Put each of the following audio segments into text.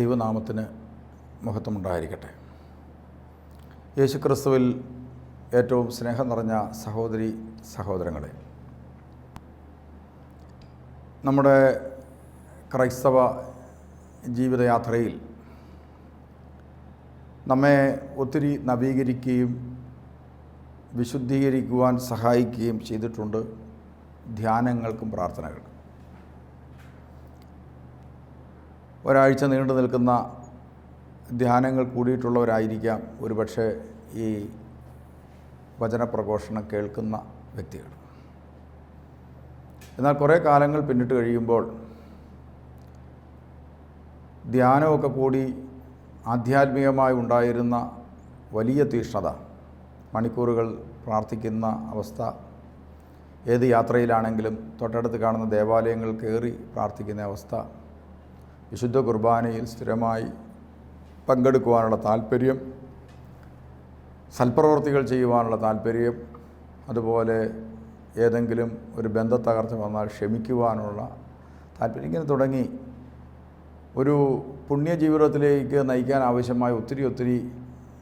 ദൈവനാമത്തിന് മഹത്വമുണ്ടായിരിക്കട്ടെ. യേശുക്രിസ്തുവിൽ ഏറ്റവും സ്നേഹം നിറഞ്ഞ സഹോദരി സഹോദരങ്ങളെ നമ്മുടെ ക്രൈസ്തവ ജീവിതയാത്രയിൽ നമ്മെ ഒത്തിരി നവീകരിക്കുകയും വിശുദ്ധീകരിക്കുവാൻ സഹായിക്കുകയും ചെയ്തിട്ടുണ്ട് ധ്യാനങ്ങൾക്കും പ്രാർത്ഥനകൾക്കും. ഒരാഴ്ച നീണ്ടു നിൽക്കുന്ന ധ്യാനങ്ങൾ കൂടിയിട്ടുള്ളവരായിരിക്കാം ഒരുപക്ഷെ ഈ വചനപ്രഘോഷണം കേൾക്കുന്ന വ്യക്തികൾ. എന്നാൽ കുറേ കാലങ്ങൾ പിന്നിട്ട് കഴിയുമ്പോൾ ധ്യാനമൊക്കെ കൂടി ആധ്യാത്മികമായി ഉണ്ടായിരുന്ന വലിയ തീഷ്ണത മണിക്കൂറുകൾ പ്രാർത്ഥിക്കുന്ന അവസ്ഥ ഏത് യാത്രയിലാണെങ്കിലും തൊട്ടടുത്ത് കാണുന്ന ദേവാലയങ്ങൾ കയറി പ്രാർത്ഥിക്കുന്ന അവസ്ഥ വിശുദ്ധ കുർബാനയിൽ സ്ഥിരമായി പങ്കെടുക്കുവാനുള്ള താല്പര്യം സൽപ്രവർത്തികൾ ചെയ്യുവാനുള്ള താല്പര്യം അതുപോലെ ഏതെങ്കിലും ഒരു ബന്ധത്തകർച്ച വന്നാൽ ക്ഷമിക്കുവാനുള്ള താല്പര്യം ഇങ്ങനെ തുടങ്ങി. ഒരു പുണ്യജീവിതത്തിലേക്ക് നയിക്കാൻ ആവശ്യമായ ഒത്തിരി ഒത്തിരി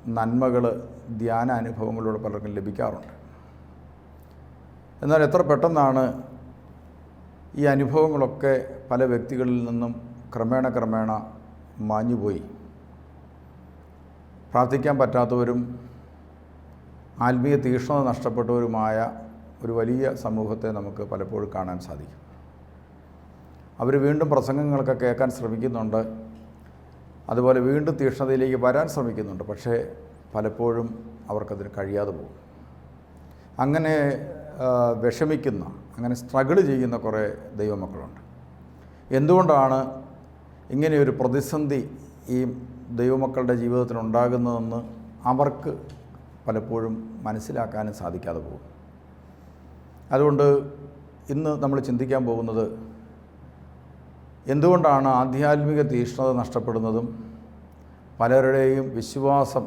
നന്മകൾ ധ്യാന അനുഭവങ്ങളിലൂടെ പലർക്കും ലഭിക്കാറുണ്ട്. എന്നാൽ എത്ര പെട്ടെന്നാണ് ഈ അനുഭവങ്ങളൊക്കെ പല വ്യക്തികളിൽ നിന്നും ക്രമേണ ക്രമേണ മാഞ്ഞുപോയി. പ്രാർത്ഥിക്കാൻ പറ്റാത്തവരും ആത്മീയ തീക്ഷ്ണത നഷ്ടപ്പെട്ടവരുമായ ഒരു വലിയ സമൂഹത്തെ നമുക്ക് പലപ്പോഴും കാണാൻ സാധിക്കും. അവർ വീണ്ടും പ്രസംഗങ്ങളൊക്കെ കേൾക്കാൻ ശ്രമിക്കുന്നുണ്ട്. അതുപോലെ വീണ്ടും തീക്ഷ്ണതയിലേക്ക് വരാൻ ശ്രമിക്കുന്നുണ്ട്. പക്ഷേ പലപ്പോഴും അവർക്കതിന് കഴിയാതെ പോകും. അങ്ങനെ വിഷമിക്കുന്ന അങ്ങനെ സ്ട്രഗിൾ ചെയ്യുന്ന കുറേ ദൈവമക്കളുണ്ട്. എന്തുകൊണ്ടാണ് ഇങ്ങനെയൊരു പ്രതിസന്ധി ഈ ദൈവമക്കളുടെ ജീവിതത്തിൽ ഉണ്ടാകുന്നതെന്ന് അവർക്ക് പലപ്പോഴും മനസ്സിലാക്കാനും സാധിക്കാതെ പോകും. അതുകൊണ്ട് ഇന്ന് നമ്മൾ ചിന്തിക്കാൻ പോകുന്നത് എന്തുകൊണ്ടാണ് ആധ്യാത്മിക തീഷ്ണത നഷ്ടപ്പെടുന്നതും പലരുടെയും വിശ്വാസം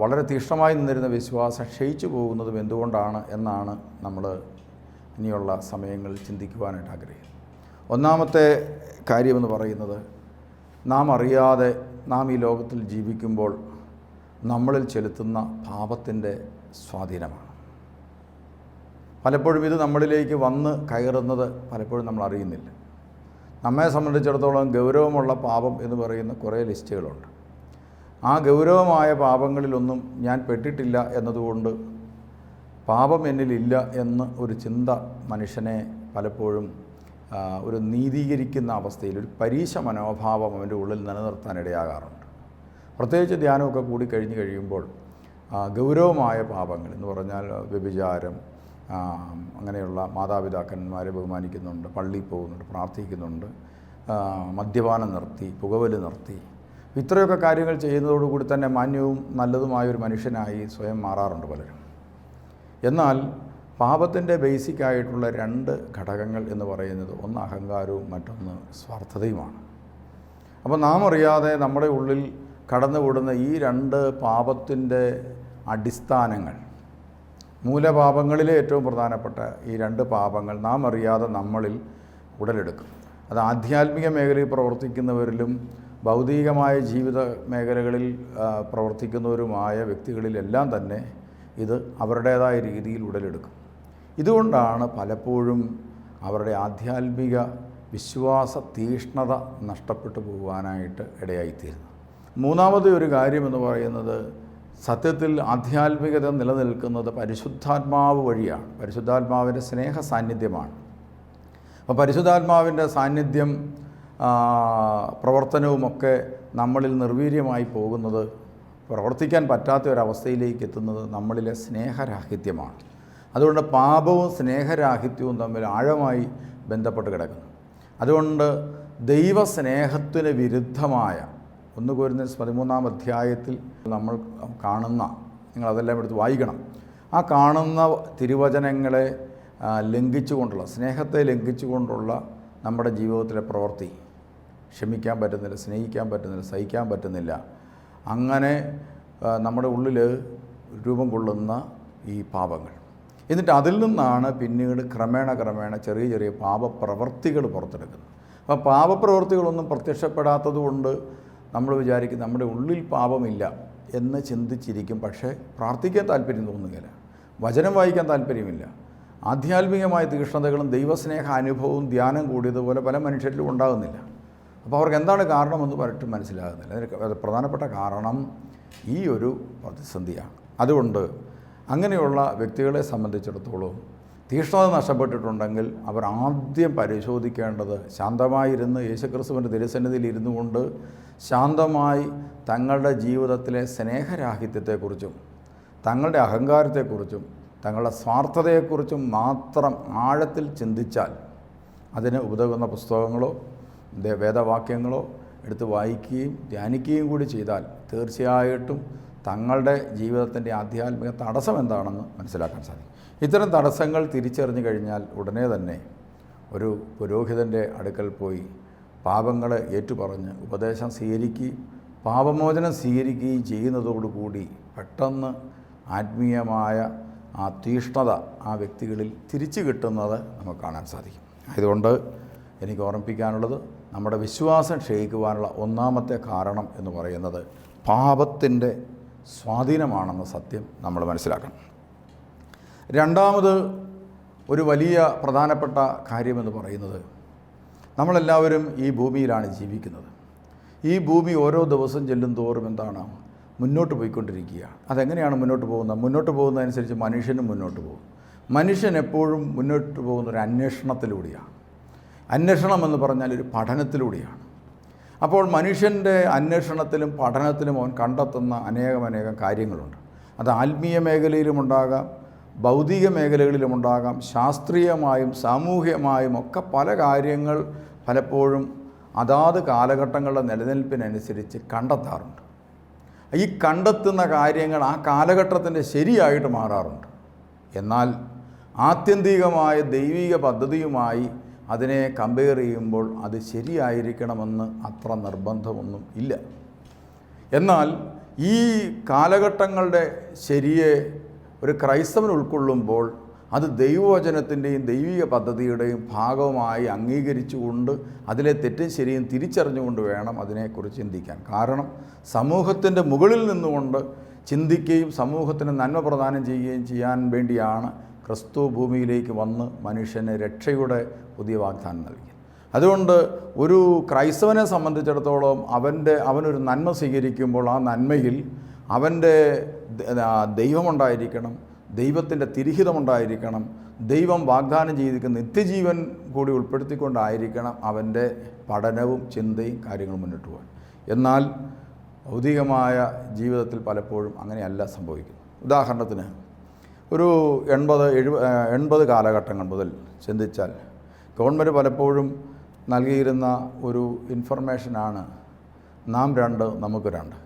വളരെ തീഷ്ണമായി നിന്നിരുന്ന വിശ്വാസം ക്ഷയിച്ചു പോകുന്നതും എന്തുകൊണ്ടാണ് എന്നാണ് നമ്മൾ ഇനിയുള്ള സമയങ്ങളിൽ ചിന്തിക്കുവാനായിട്ട് ആഗ്രഹിക്കുന്നത്. ഒന്നാമത്തെ കാര്യമെന്ന് പറയുന്നത് നാം അറിയാതെ നാം ഈ ലോകത്തിൽ ജീവിക്കുമ്പോൾ നമ്മളിൽ ചെലുത്തുന്ന പാപത്തിന്റെ സ്വാധീനമാണ്. പലപ്പോഴും ഇത് നമ്മളിലേക്ക് വന്ന് കയറുന്നത് പലപ്പോഴും നമ്മൾ അറിയുന്നില്ല. നമ്മെ സംബന്ധിച്ചിടത്തോളം ഗൗരവമുള്ള പാപം എന്ന് പറയുന്ന കുറേ ലിസ്റ്റുകളുണ്ട്. ആ ഗൗരവമായ പാപങ്ങളിലൊന്നും ഞാൻ പെട്ടിട്ടില്ല എന്നതുകൊണ്ട് പാപം എന്നിലില്ല എന്ന് ഒരു ചിന്ത മനുഷ്യനെ പലപ്പോഴും ഒരു നീതീകരിക്കുന്ന അവസ്ഥയിൽ ഒരു പരീക്ഷ മനോഭാവം അവന്റെ ഉള്ളിൽ നിലനിർത്താനിടയാകാറുണ്ട്. പ്രത്യേകിച്ച് ധ്യാനമൊക്കെ കൂടി കഴിഞ്ഞ് കഴിയുമ്പോൾ ഗൗരവമായ പാപങ്ങൾ എന്ന് പറഞ്ഞാൽ വ്യഭിചാരം അങ്ങനെയുള്ള മാതാപിതാക്കന്മാരെ ബഹുമാനിക്കുന്നുണ്ട് പള്ളിയിൽ പോകുന്നുണ്ട് പ്രാർത്ഥിക്കുന്നുണ്ട് മദ്യപാനം നിർത്തി പുകവലി നിർത്തി. ഇത്രയൊക്കെ കാര്യങ്ങൾ ചെയ്യുന്നതോടുകൂടി തന്നെ മാന്യവും നല്ലതുമായ ഒരു മനുഷ്യനായി സ്വയം മാറാറുണ്ട് പലരും. എന്നാൽ പാപത്തിന്റെ ബേസിക് ആയിട്ടുള്ള രണ്ട് ഘടകങ്ങൾ എന്ന് പറയുന്നത് ഒന്ന് അഹങ്കാരവും മറ്റൊന്ന് സ്വാർത്ഥതയുമാണ്. അപ്പോൾ നാം അറിയാതെ നമ്മുടെ ഉള്ളിൽ കടന്നുകൂടുന്ന ഈ രണ്ട് പാപത്തിന്റെ അടിസ്ഥാനങ്ങൾ മൂലപാപങ്ങളിലെ ഏറ്റവും പ്രധാനപ്പെട്ട ഈ രണ്ട് പാപങ്ങൾ നാം അറിയാതെ നമ്മളിൽ ഉടലെടുക്കും. അത് ആധ്യാത്മിക മേഖലയിൽ പ്രവർത്തിക്കുന്നവരിലും ഭൗതികമായ ജീവിത മേഖലകളിൽ പ്രവർത്തിക്കുന്നവരുമായ വ്യക്തികളിലെല്ലാം തന്നെ ഇത് അവരുടേതായ രീതിയിൽ ഉടലെടുക്കും. ഇതുകൊണ്ടാണ് പലപ്പോഴും അവരുടെ ആധ്യാത്മിക വിശ്വാസ തീഷ്ണത നഷ്ടപ്പെട്ടു പോകുവാനായിട്ട് ഇടയായിത്തീരുന്നത്. മൂന്നാമത്തെ ഒരു കാര്യമെന്ന് പറയുന്നത് സത്യത്തിൽ ആധ്യാത്മികത നിലനിൽക്കുന്നത് പരിശുദ്ധാത്മാവ് വഴിയാണ്. പരിശുദ്ധാത്മാവിന്റെ സ്നേഹ സാന്നിധ്യമാണ്. അപ്പോൾ പരിശുദ്ധാത്മാവിന്റെ സാന്നിധ്യം പ്രവർത്തനവുമൊക്കെ നമ്മളിൽ നിർവീര്യമായി പോകുന്നത് പ്രവർത്തിക്കാൻ പറ്റാത്ത ഒരവസ്ഥയിലേക്ക് എത്തുന്നത് നമ്മളിലെ സ്നേഹരാഹിത്യമാണ്. അതുകൊണ്ട് പാപവും സ്നേഹരാഹിത്യവും തമ്മിൽ ആഴമായി ബന്ധപ്പെട്ട് കിടക്കുന്നു. അതുകൊണ്ട് ദൈവസ്നേഹത്തിന് വിരുദ്ധമായ ഒന്ന് കോരുന്ന പതിമൂന്നാം അധ്യായത്തിൽ നമ്മൾ കാണുന്ന നിങ്ങൾ നിങ്ങളതെല്ലാം എടുത്ത് വായിക്കണം. ആ കാണുന്ന തിരുവചനങ്ങളെ ലംഘിച്ചുകൊണ്ടുള്ള സ്നേഹത്തെ ലംഘിച്ചുകൊണ്ടുള്ള നമ്മുടെ ജീവിതത്തിലെ പ്രവൃത്തി ക്ഷമിക്കാൻ പറ്റുന്നില്ല സ്നേഹിക്കാൻ പറ്റുന്നില്ല സഹിക്കാൻ പറ്റുന്നില്ല അങ്ങനെ നമ്മുടെ ഉള്ളിൽ രൂപം കൊള്ളുന്ന ഈ പാപങ്ങൾ. എന്നിട്ട് അതിൽ നിന്നാണ് പിന്നീട് ക്രമേണ ക്രമേണ ചെറിയ ചെറിയ പാപപ്രവർത്തികൾ പുറത്തെടുക്കുന്നത്. അപ്പോൾ പാപപ്രവർത്തികളൊന്നും പ്രത്യക്ഷപ്പെടാത്തത് കൊണ്ട് നമ്മൾ വിചാരിക്കും നമ്മുടെ ഉള്ളിൽ പാപമില്ല എന്ന് ചിന്തിച്ചിരിക്കും. പക്ഷേ പ്രാർത്ഥിക്കാൻ താല്പര്യം തോന്നുകയില്ല. വചനം വായിക്കാൻ താല്പര്യമില്ല. ആധ്യാത്മികമായ തീക്ഷ്ണതകളും ദൈവസ്നേഹ അനുഭവവും ധ്യാനം കൂടിയതുപോലെ പല മനുഷ്യരിലും ഉണ്ടാകുന്നില്ല. അപ്പോൾ അവർക്ക് എന്താണ് കാരണമെന്ന് പറഞ്ഞിട്ട് മനസ്സിലാകുന്നില്ല. അതിന് പ്രധാനപ്പെട്ട കാരണം ഈ ഒരു പ്രതിസന്ധിയാണ്. അതുകൊണ്ട് അങ്ങനെയുള്ള വ്യക്തികളെ സംബന്ധിച്ചിടത്തോളം തീഷ്ണത നഷ്ടപ്പെട്ടിട്ടുണ്ടെങ്കിൽ അവർ ആദ്യം പരിശോധിക്കേണ്ടത് ശാന്തമായിരുന്ന് യേശുക്രിസ്തുവിന്റെ തിരുസന്നിധിയിൽ ഇരുന്നു കൊണ്ട് ശാന്തമായി തങ്ങളുടെ ജീവിതത്തിലെ സ്നേഹരാഹിത്യത്തെക്കുറിച്ചും തങ്ങളുടെ അഹങ്കാരത്തെക്കുറിച്ചും തങ്ങളുടെ സ്വാർത്ഥതയെക്കുറിച്ചും മാത്രം ആഴത്തിൽ ചിന്തിച്ചാൽ അതിന് ഉതകുന്ന പുസ്തകങ്ങളോ വേദവാക്യങ്ങളോ എടുത്ത് വായിക്കുകയും ധ്യാനിക്കുകയും കൂടി ചെയ്താൽ തീർച്ചയായിട്ടും തങ്ങളുടെ ജീവിതത്തിന്റെ ആധ്യാത്മിക തടസ്സം എന്താണെന്ന് മനസ്സിലാക്കാൻ സാധിക്കും. ഇത്തരം തടസ്സങ്ങൾ തിരിച്ചറിഞ്ഞു കഴിഞ്ഞാൽ ഉടനെ തന്നെ ഒരു പുരോഹിതന്റെ അടുക്കൽ പോയി പാപങ്ങളെ ഏറ്റുപറഞ്ഞ് ഉപദേശം സ്വീകരിക്കുകയും പാപമോചനം സ്വീകരിക്കുകയും ചെയ്യുന്നതോടുകൂടി പെട്ടെന്ന് ആത്മീയമായ ആ തീഷ്ണത ആ വ്യക്തികളിൽ തിരിച്ചു കിട്ടുന്നത് നമുക്ക് കാണാൻ സാധിക്കും. അതുകൊണ്ട് എനിക്ക് ഓർമ്മിപ്പിക്കാനുള്ളത് നമ്മുടെ വിശ്വാസം ക്ഷയിക്കുവാനുള്ള ഒന്നാമത്തെ കാരണം എന്ന് പറയുന്നത് പാപത്തിന്റെ സ്വാധീനമാണെന്ന സത്യം നമ്മൾ മനസ്സിലാക്കണം. രണ്ടാമത് ഒരു വലിയ പ്രധാനപ്പെട്ട കാര്യമെന്ന് പറയുന്നത് നമ്മളെല്ലാവരും ഈ ഭൂമിയിലാണ് ജീവിക്കുന്നത്. ഈ ഭൂമി ഓരോ ദിവസം ചെല്ലും തോറും എന്താണ്? മുന്നോട്ട് പോയിക്കൊണ്ടിരിക്കുകയാണ്. അതെങ്ങനെയാണ് മുന്നോട്ട് പോകുന്നത്? മുന്നോട്ട് പോകുന്നതനുസരിച്ച് മനുഷ്യനും മുന്നോട്ട് പോകും. മനുഷ്യൻ എപ്പോഴും മുന്നോട്ട് പോകുന്ന ഒരു അന്വേഷണത്തിലൂടെയാണ്. അന്വേഷണം എന്ന് പറഞ്ഞാൽ ഒരു പഠനത്തിലൂടെയാണ്. അപ്പോൾ മനുഷ്യന്റെ അന്വേഷണത്തിലും പഠനത്തിലും അവൻ കണ്ടെത്തുന്ന അനേകമനേകം കാര്യങ്ങളുണ്ട്. അത് ആത്മീയ മേഖലയിലും മേഖലയിലുമുണ്ടാകാം ഭൗതിക മേഖലകളിലുമുണ്ടാകാം ശാസ്ത്രീയമായും സാമൂഹ്യമായും ഒക്കെ പല കാര്യങ്ങൾ പലപ്പോഴും അതാത് കാലഘട്ടങ്ങളുടെ നിലനിൽപ്പിനനുസരിച്ച് കണ്ടെത്താറുണ്ട്. ഈ കണ്ടെത്തുന്ന കാര്യങ്ങൾ ആ കാലഘട്ടത്തിന്റെ ശരിയായിട്ട് മാറാറുണ്ട്. എന്നാൽ ആത്യന്തികമായ ദൈവിക പദ്ധതിയുമായി അതിനെ കമ്പയർ ചെയ്യുമ്പോൾ അത് ശരിയായിരിക്കണമെന്ന് അത്ര നിർബന്ധമൊന്നും ഇല്ല. എന്നാൽ ഈ കാലഘട്ടങ്ങളുടെ ശരിയെ ഒരു ക്രൈസ്തവൻ ഉൾക്കൊള്ളുമ്പോൾ അത് ദൈവവചനത്തിന്റെയും ദൈവിക പദ്ധതിയുടെയും ഭാഗമായി അംഗീകരിച്ചുകൊണ്ട് അതിലെ തെറ്റും ശരിയും തിരിച്ചറിഞ്ഞുകൊണ്ട് വേണം അതിനെക്കുറിച്ച് ചിന്തിക്കാൻ. കാരണം സമൂഹത്തിന്റെ മുകളിൽ നിന്നുകൊണ്ട് ചിന്തിക്കുകയും സമൂഹത്തിന് നന്മ പ്രദാനം ചെയ്യുകയും ചെയ്യാൻ വേണ്ടിയാണ് ക്രിസ്തു ഭൂമിയിലേക്ക് വന്ന് മനുഷ്യന് രക്ഷയുടെ പുതിയ വാഗ്ദാനം നൽകി. അതുകൊണ്ട് ഒരു ക്രൈസ്തവനെ സംബന്ധിച്ചിടത്തോളം അവന്റെ അവനൊരു നന്മ സ്വീകരിക്കുമ്പോൾ ആ നന്മയിൽ അവന്റെ ദൈവമുണ്ടായിരിക്കണം ദൈവത്തിന്റെ തിരിഹിതമുണ്ടായിരിക്കണം ദൈവം വാഗ്ദാനം ചെയ്തിരിക്കുന്ന നിത്യജീവൻ കൂടി ഉൾപ്പെടുത്തിക്കൊണ്ടായിരിക്കണം അവന്റെ പഠനവും ചിന്തയും കാര്യങ്ങളും മുന്നോട്ട് പോകാൻ. എന്നാൽ ഭൗതികമായ ജീവിതത്തിൽ പലപ്പോഴും അങ്ങനെയല്ല സംഭവിക്കുന്നത്. ഉദാഹരണത്തിന് ഒരു എൺപത് എഴുപ എൺപത് കാലഘട്ടങ്ങൾ മുതൽ ചിന്തിച്ചാൽ ഗവൺമെന്റ് പലപ്പോഴും നൽകിയിരുന്ന ഒരു ഇൻഫർമേഷനാണ് നാം രണ്ട് നമുക്ക് രണ്ട്.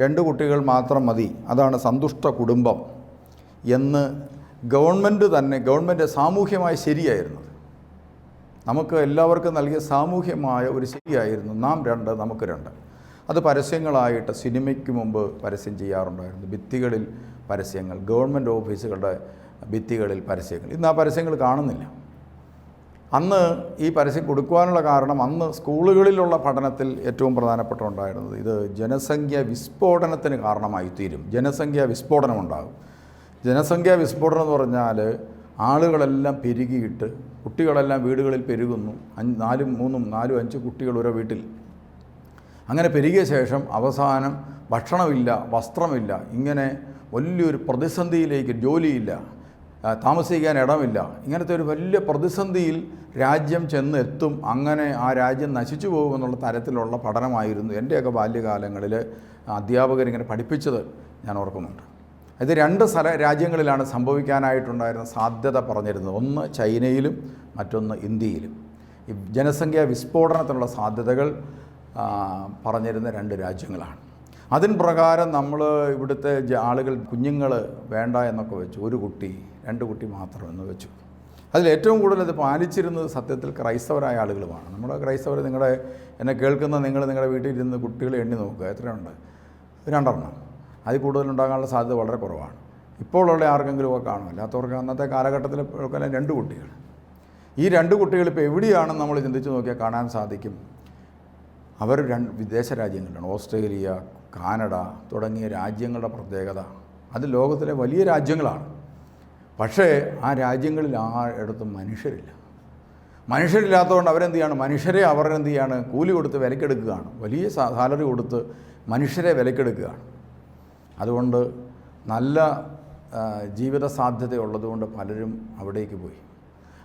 രണ്ട് കുട്ടികൾ മാത്രം മതി. അതാണ് സന്തുഷ്ട കുടുംബം എന്ന് ഗവൺമെന്റ് തന്നെ ഗവൺമെന്റ് സാമൂഹ്യമായി ശരിയായിരുന്നത് നമുക്ക് എല്ലാവർക്കും നൽകിയ സാമൂഹ്യമായ ഒരു ശരിയായിരുന്നു. നാം രണ്ട് നമുക്ക് രണ്ട്. അത് പരസ്യങ്ങളായിട്ട് സിനിമയ്ക്ക് മുമ്പ് പരസ്യം ചെയ്യാറുണ്ടായിരുന്നു. ഭിത്തികളിൽ പരസ്യങ്ങൾ ഗവൺമെന്റ് ഓഫീസുകളുടെ ഭിത്തികളിൽ പരസ്യങ്ങൾ. ഇന്ന് ആ പരസ്യങ്ങൾ കാണുന്നില്ല. അന്ന് ഈ പരസ്യം കൊടുക്കുവാനുള്ള കാരണം അന്ന് സ്കൂളുകളിലുള്ള പഠനത്തിൽ ഏറ്റവും പ്രധാനപ്പെട്ട ഉണ്ടായിരുന്നത് ഇത് ജനസംഖ്യ വിസ്ഫോടനത്തിന് കാരണമായി തീരും ജനസംഖ്യ വിസ്ഫോടനം ഉണ്ടാകും ജനസംഖ്യാ വിസ്ഫോടനം എന്ന് പറഞ്ഞാൽ ആളുകളെല്ലാം പെരുകിയിട്ട് കുട്ടികളെല്ലാം വീടുകളിൽ പെരുകുന്നു. അഞ്ച് നാലും മൂന്നും നാലും അഞ്ച് കുട്ടികൾ ഓരോ വീട്ടിൽ. അങ്ങനെ പെരുകിയ ശേഷം അവസാനം ഭക്ഷണമില്ല വസ്ത്രമില്ല ഇങ്ങനെ വലിയൊരു പ്രതിസന്ധിയിലേക്ക് ജോലിയില്ല താമസിക്കാൻ ഇടമില്ല. ഇങ്ങനത്തെ ഒരു വലിയ പ്രതിസന്ധിയിൽ രാജ്യം ചെന്ന് എത്തും അങ്ങനെ ആ രാജ്യം നശിച്ചു പോകുമെന്നുള്ള തരത്തിലുള്ള പഠനമായിരുന്നു എന്റെയൊക്കെ ബാല്യകാലങ്ങളിൽ അധ്യാപകരിങ്ങനെ പഠിപ്പിച്ചത് ഞാൻ ഓർക്കുന്നുണ്ട്. ഇത് രണ്ട് സ്ഥല രാജ്യങ്ങളിലാണ് സംഭവിക്കാനായിട്ടുണ്ടായിരുന്ന സാധ്യത പറഞ്ഞിരുന്നത്. ഒന്ന് ചൈനയിലും മറ്റൊന്ന് ഇന്ത്യയിലും. ഈ ജനസംഖ്യാ വിസ്ഫോടനത്തിനുള്ള സാധ്യതകൾ പറഞ്ഞിരുന്ന രണ്ട് രാജ്യങ്ങളാണ്. അതിൻ പ്രകാരം നമ്മൾ ഇവിടുത്തെ ആളുകൾ കുഞ്ഞുങ്ങൾ വേണ്ട എന്നൊക്കെ വെച്ചു. ഒരു കുട്ടി രണ്ട് കുട്ടി മാത്രം എന്ന് വെച്ചു. അതിൽ ഏറ്റവും കൂടുതൽ ഇത് പാലിച്ചിരുന്നത് സത്യത്തിൽ ക്രൈസ്തവരായ ആളുകളുമാണ്. നമ്മുടെ ക്രൈസ്തവർ നിങ്ങളുടെ എന്നെ കേൾക്കുന്ന നിങ്ങൾ നിങ്ങളുടെ വീട്ടിൽ ഇരുന്ന് കുട്ടികളെ എണ്ണി നോക്കുക. എത്രയുണ്ട്? രണ്ടെണ്ണം. അതിൽ കൂടുതലുണ്ടാകാനുള്ള സാധ്യത വളരെ കുറവാണ്. ഇപ്പോൾ ഉള്ള ആർക്കെങ്കിലും ഒക്കെ കാണും. അല്ലാത്തവർക്ക് അന്നത്തെ കാലഘട്ടത്തിൽ രണ്ട് കുട്ടികൾ. ഈ രണ്ട് കുട്ടികൾ ഇപ്പോൾ എവിടെയാണെന്ന് നമ്മൾ ചിന്തിച്ച് നോക്കിയാൽ കാണാൻ സാധിക്കും. അവർ രണ്ട് വിദേശ രാജ്യങ്ങളിലാണ്. ഓസ്ട്രേലിയ കാനഡ തുടങ്ങിയ രാജ്യങ്ങളുടെ പ്രത്യേകത. അത് ലോകത്തിലെ വലിയ രാജ്യങ്ങളാണ്. പക്ഷേ ആ രാജ്യങ്ങളിൽ ആ ആയിടത്തും മനുഷ്യരില്ല. മനുഷ്യരില്ലാത്തതുകൊണ്ട് അവരെന്ത് ചെയ്യാണ്? മനുഷ്യരെ അവർ എന്ത് ചെയ്യാണ്? കൂലി കൊടുത്ത് വിലക്കെടുക്കുകയാണ്. വലിയ സാലറി കൊടുത്ത് മനുഷ്യരെ വിലക്കെടുക്കുകയാണ്. അതുകൊണ്ട് നല്ല ജീവിത സാധ്യതയുള്ളതുകൊണ്ട് പലരും അവിടേക്ക് പോയി.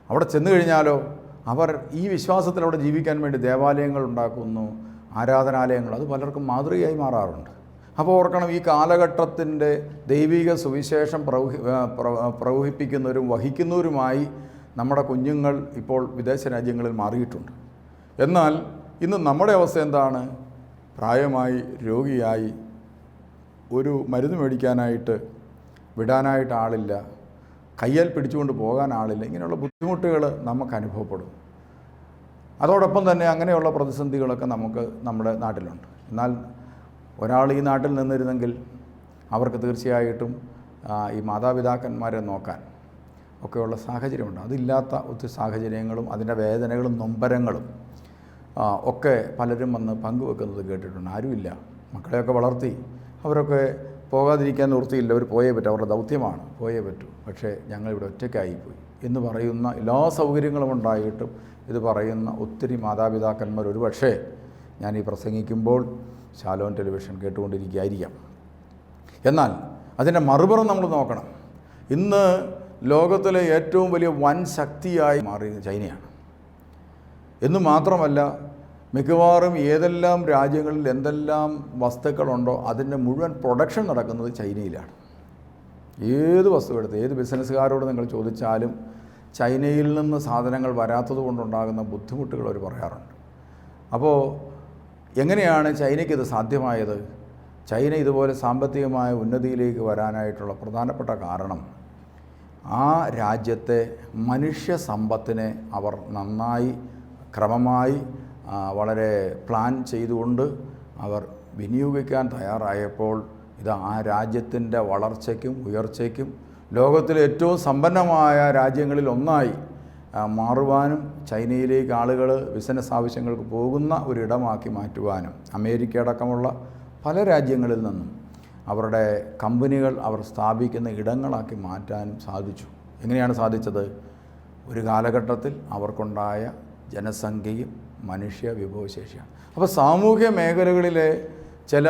അവിടെ ചെന്ന് കഴിഞ്ഞാലോ അവർ ഈ വിശ്വാസത്തിലൂടെ ജീവിക്കാൻ വേണ്ടി ദേവാലയങ്ങൾ ഉണ്ടാക്കുന്നു ആരാധനാലയങ്ങൾ അത് പലർക്കും മാതൃകയായി മാറാറുണ്ട്. അപ്പോൾ ഓർക്കണം ഈ കാലഘട്ടത്തിന്റെ ദൈവിക സുവിശേഷം പ്രവഹി പ്ര- പ്രവഹിപ്പിക്കുന്നവരും വഹിക്കുന്നവരുമായി നമ്മുടെ കുഞ്ഞുങ്ങൾ ഇപ്പോൾ വിദേശ രാജ്യങ്ങളിൽ മാറിയിട്ടുണ്ട്. എന്നാൽ ഇന്ന് നമ്മുടെ അവസ്ഥ എന്താണ്? പ്രായമായി രോഗിയായി ഒരു മരുന്ന് മേടിക്കാനായിട്ട് വിടാനായിട്ട് ആളില്ല. കയ്യാൽ പിടിച്ചുകൊണ്ട് പോകാൻ ആളില്ല. ഇങ്ങനെയുള്ള ബുദ്ധിമുട്ടുകൾ നമുക്ക് അനുഭവപ്പെടും. അതോടൊപ്പം തന്നെ അങ്ങനെയുള്ള പ്രതിസന്ധികളൊക്കെ നമുക്ക് നമ്മുടെ നാട്ടിലുണ്ട്. എന്നാൽ ഒരാൾ ഈ നാട്ടിൽ നിന്നിരുന്നെങ്കിൽ അവർക്ക് തീർച്ചയായിട്ടും ഈ മാതാപിതാക്കന്മാരെ നോക്കാൻ ഒക്കെയുള്ള സാഹചര്യമുണ്ട്. അതില്ലാത്ത ഒത്തിരി സാഹചര്യങ്ങളും അതിന്റെ വേദനകളും നൊമ്പരങ്ങളും ഒക്കെ പലരും വന്ന് പങ്കുവെക്കുന്നത് കേട്ടിട്ടുണ്ട്. ആരുമില്ല. മക്കളെയൊക്കെ വളർത്തി അവരൊക്കെ പോകാതിരിക്കാൻ നിവൃത്തിയില്ല. അവർ പോയേ പറ്റൂ. അവരുടെ ദൗത്യമാണ്. പോയേ പറ്റൂ. പക്ഷേ ഞങ്ങളിവിടെ ഒറ്റയ്ക്കായിപ്പോയി എന്ന് പറയുന്ന എല്ലാ സൗകര്യങ്ങളും ഉണ്ടായിട്ടും ഇത് പറയുന്ന ഒത്തിരി മാതാപിതാക്കന്മാർ ഒരു പക്ഷേ ഞാൻ ഈ പ്രസംഗിക്കുമ്പോൾ ശാലോൻ ടെലിവിഷൻ കേട്ടുകൊണ്ടിരിക്കുകയായിരിക്കാം. എന്നാൽ അതിന്റെ മറുപുറം നമ്മൾ നോക്കണം. ഇന്ന് ലോകത്തിലെ ഏറ്റവും വലിയ വൻ ശക്തിയായി മാറിയത് ചൈനയാണ്. എന്ന് മാത്രമല്ല മിക്കവാറും ഏതെല്ലാം രാജ്യങ്ങളിൽ എന്തെല്ലാം വസ്തുക്കളുണ്ടോ അതിന്റെ മുഴുവൻ പ്രൊഡക്ഷൻ നടക്കുന്നത് ചൈനയിലാണ്. ഏത് വസ്തു എടുത്ത് ഏത് ബിസിനസ്സുകാരോട് നിങ്ങൾ ചോദിച്ചാലും ചൈനയിൽ നിന്ന് സാധനങ്ങൾ വരാത്തത് കൊണ്ടുണ്ടാകുന്ന ബുദ്ധിമുട്ടുകൾ അവർ പറയാറുണ്ട്. അപ്പോൾ എങ്ങനെയാണ് ചൈനയ്ക്ക് ഇത് സാധ്യമായത്? ചൈന ഇതുപോലെ സാമ്പത്തികമായ ഉന്നതിയിലേക്ക് വരാനായിട്ടുള്ള പ്രധാനപ്പെട്ട കാരണം ആ രാജ്യത്തെ മനുഷ്യ സമ്പത്തിനെ അവർ നന്നായി ക്രമമായി വളരെ പ്ലാൻ ചെയ്തുകൊണ്ട് അവർ വിനിയോഗിക്കാൻ തയ്യാറായപ്പോൾ ഇത് ആ രാജ്യത്തിന്റെ വളർച്ചയ്ക്കും ഉയർച്ചയ്ക്കും ലോകത്തിലെ ഏറ്റവും സമ്പന്നമായ രാജ്യങ്ങളിൽ ഒന്നായി മാറുവാനും ചൈനയിലേക്ക് ആളുകൾ ബിസിനസ് ആവശ്യങ്ങൾക്ക് പോകുന്ന ഒരിടമാക്കി മാറ്റുവാനും അമേരിക്ക അടക്കമുള്ള പല രാജ്യങ്ങളിൽ നിന്നും അവരുടെ കമ്പനികൾ അവർ സ്ഥാപിക്കുന്ന ഇടങ്ങളാക്കി മാറ്റാനും സാധിച്ചു. എങ്ങനെയാണ് സാധിച്ചത്? ഒരു കാലഘട്ടത്തിൽ അവർക്കുണ്ടായ ജനസംഖ്യയും മനുഷ്യ വിഭവശേഷിയാണ്. അപ്പോൾ സാമൂഹ്യ മേഖലകളിലെ ചില